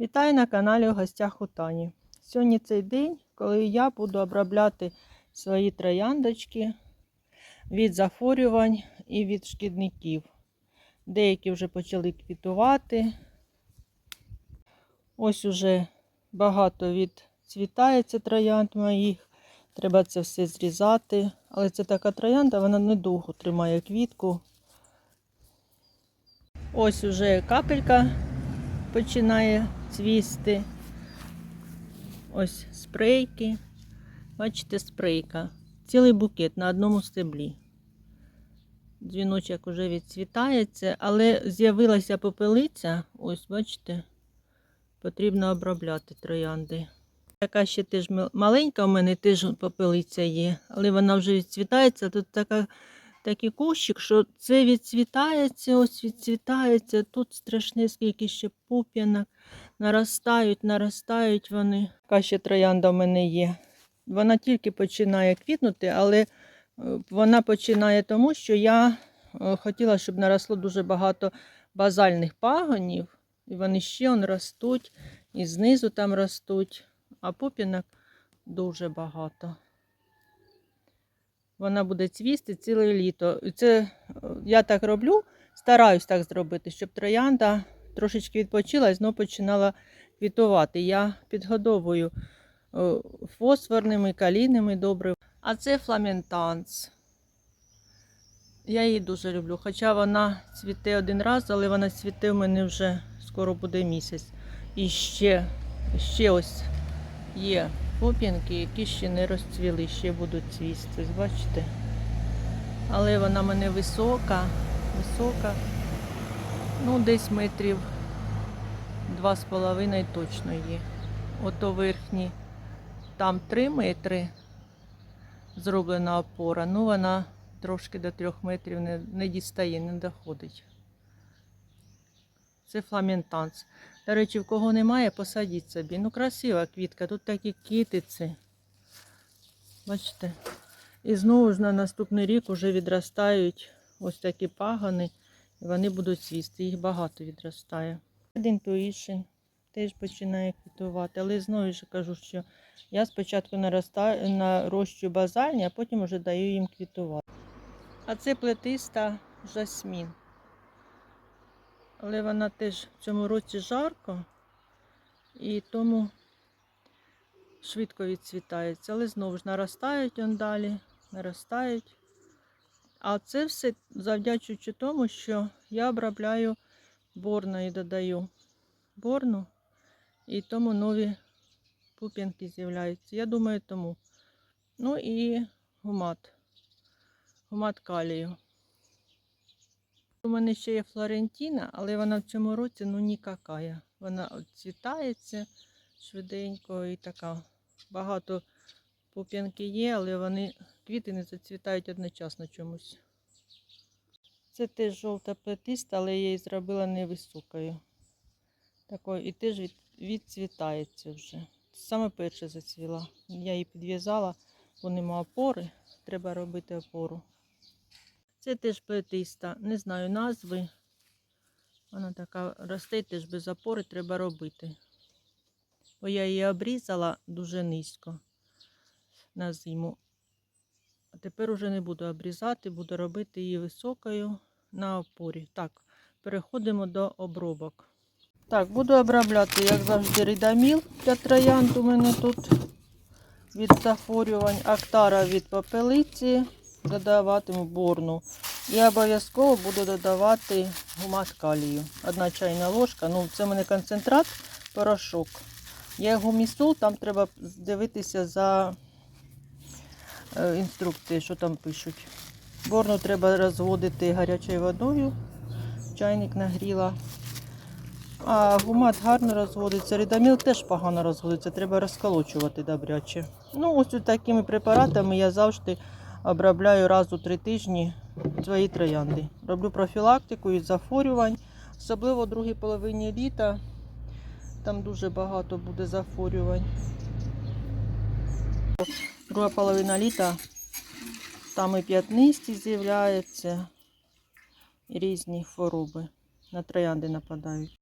Вітаю на каналі у гостях у Тані. Сьогодні цей день, коли я буду обробляти свої трояндочки від захворювань і від шкідників. Деякі вже почали квітувати. Ось уже багато відцвітається троянд моїх. Треба це все зрізати. Але це така троянда, вона недовго тримає квітку. Ось уже капелька починає цвісти. Ось спрейки. Бачите, спрейка. Цілий букет на одному стеблі. Дзвіночок уже відцвітається, але з'явилася попелиця. Ось, бачите, потрібно обробляти троянди. Така ще теж маленька у мене теж попелиця є, але вона вже відцвітається. Тут така такий кущик, що це відцвітається, ось відцвітається. Тут страшне, скільки ще пуп'янок. Наростають, наростають вони. Така ще троянда в мене є. Вона тільки починає квітнути, але е, вона починає тому, що я е, хотіла, щоб наросло дуже багато базальних пагонів. І вони ще он ростуть, і знизу там ростуть, а пуп'янок дуже багато вона буде цвісти ціле літо. Це е, я так роблю, стараюсь так зробити, щоб троянда трошечки відпочила і знову починала квітувати. Я підгодовую е, фосфорними, калійними добре. А це фламентанс. Я її дуже люблю. Хоча вона цвіте один раз, але вона цвіте в мене вже скоро буде місяць. І ще, ще ось є попінки, які ще не розцвіли, ще будуть цвісти, бачите? Але вона мене висока, висока, ну десь метрів два з половиною точно є. Ото верхні, там три метри зроблена опора, ну вона трошки до трьох метрів не, не дістає, не доходить. Це фламентанс. До речі, в кого немає, посадіть собі. Ну, красива квітка, тут такі китиці. Бачите? І знову ж на наступний рік вже відростають ось такі пагони, і вони будуть цвісти. Їх багато відростає. Intuition теж починає квітувати, але знову ж кажу, що я спочатку наростаю, нарощую базальні, а потім вже даю їм квітувати. А це плетиста жасмін але вона теж в цьому році жарко і тому швидко відцвітається. Але знову ж наростають он далі, наростають. А це все завдячуючи тому, що я обробляю борно і додаю борну, і тому нові пуп'янки з'являються. Я думаю, тому. Ну і гумат, гумат калію. У мене ще є Флорентіна, але вона в цьому році ну нікакая. Вона цвітається швиденько і така. Багато пуп'янки є, але вони квіти не зацвітають одночасно чомусь. Це теж жовта плетиста, але я її зробила невисокою. Такою, і теж від, відцвітається вже. Саме перше зацвіла. Я її підв'язала, бо нема опори, треба робити опору. Це теж плетиста, не знаю назви. Вона така росте теж без опори треба робити. Бо я її обрізала дуже низько на зиму. А тепер уже не буду обрізати, буду робити її високою на опорі. Так, переходимо до обробок. Так, буду обробляти, як завжди, рідаміл для троянд у мене тут від захворювань, актара від попелиці додаватиму борну. І обов'язково буду додавати гумат калію. Одна чайна ложка. Ну, це в мене концентрат, порошок. Є гумісол, там треба дивитися за е, інструкції, що там пишуть. Борну треба розводити гарячою водою. Чайник нагріла. А гумат гарно розводиться. Рідаміл теж погано розводиться, треба розколочувати добряче. Ну, ось такими препаратами я завжди обробляю раз у три тижні свої троянди. Роблю профілактику від захворювань, особливо в другій половині літа. Там дуже багато буде захворювань. Друга половина літа там і п'ятнисті з'являються, і різні хвороби. На троянди нападають.